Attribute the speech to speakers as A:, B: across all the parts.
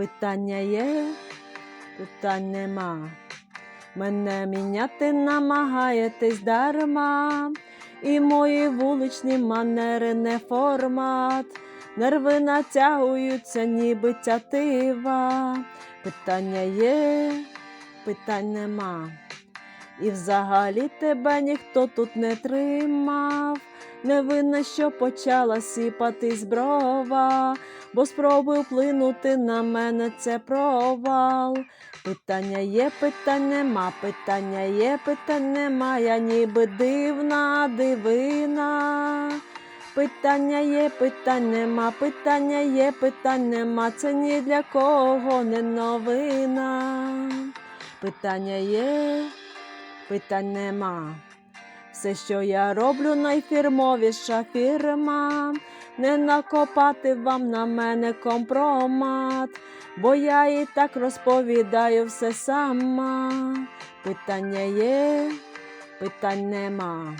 A: Питання є, питань нема. Мене міняти намагаєтесь дарма, і мої вуличні манери не формат. Нерви натягуються, ніби тятива. Питання є, питань нема. І взагалі тебе ніхто тут не тримав. Не винна, що почала сіпатись брова, бо спробуй вплинути на мене це провал. Питання є, питань нема, питання є, питань нема, я ніби дивна дивина. Питання є, питань нема, питання є, питань нема, це ні для кого не новина. Питання є, питань нема. Все, що я роблю, найфірмовіша фірма. Не накопати вам на мене компромат, бо я і так розповідаю все сама. Питання є, питань нема.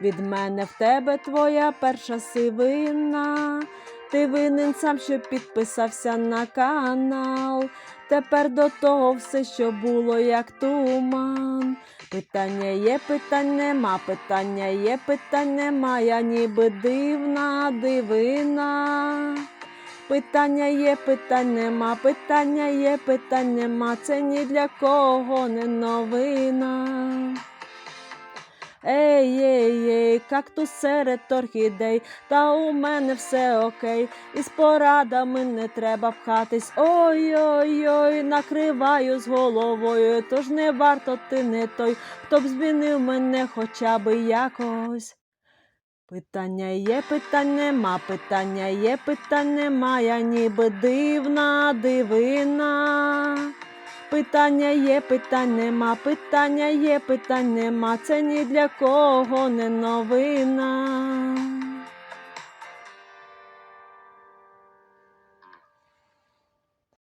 A: Від мене в тебе твоя перша сивина. Ти винен сам, що підписався на канал. Тепер до того все, що було, як туман. Питання є, питань нема, питання є, питань нема, я ніби дивна дивина. Питання є, питань нема, питання є, питань нема, це ні для кого не новина. Ей, ей, ей, кактус серед орхідей, та у мене все окей, і з порадами не треба пхатись. Ой-ой-ой, накриваю з головою, тож не варто ти не той, хто б змінив мене хоча би якось. Питання є, питань нема, питання є, питань нема, я ніби дивна дивина. Питання є, питань нема, питання є, питань нема, це ні для кого не новина.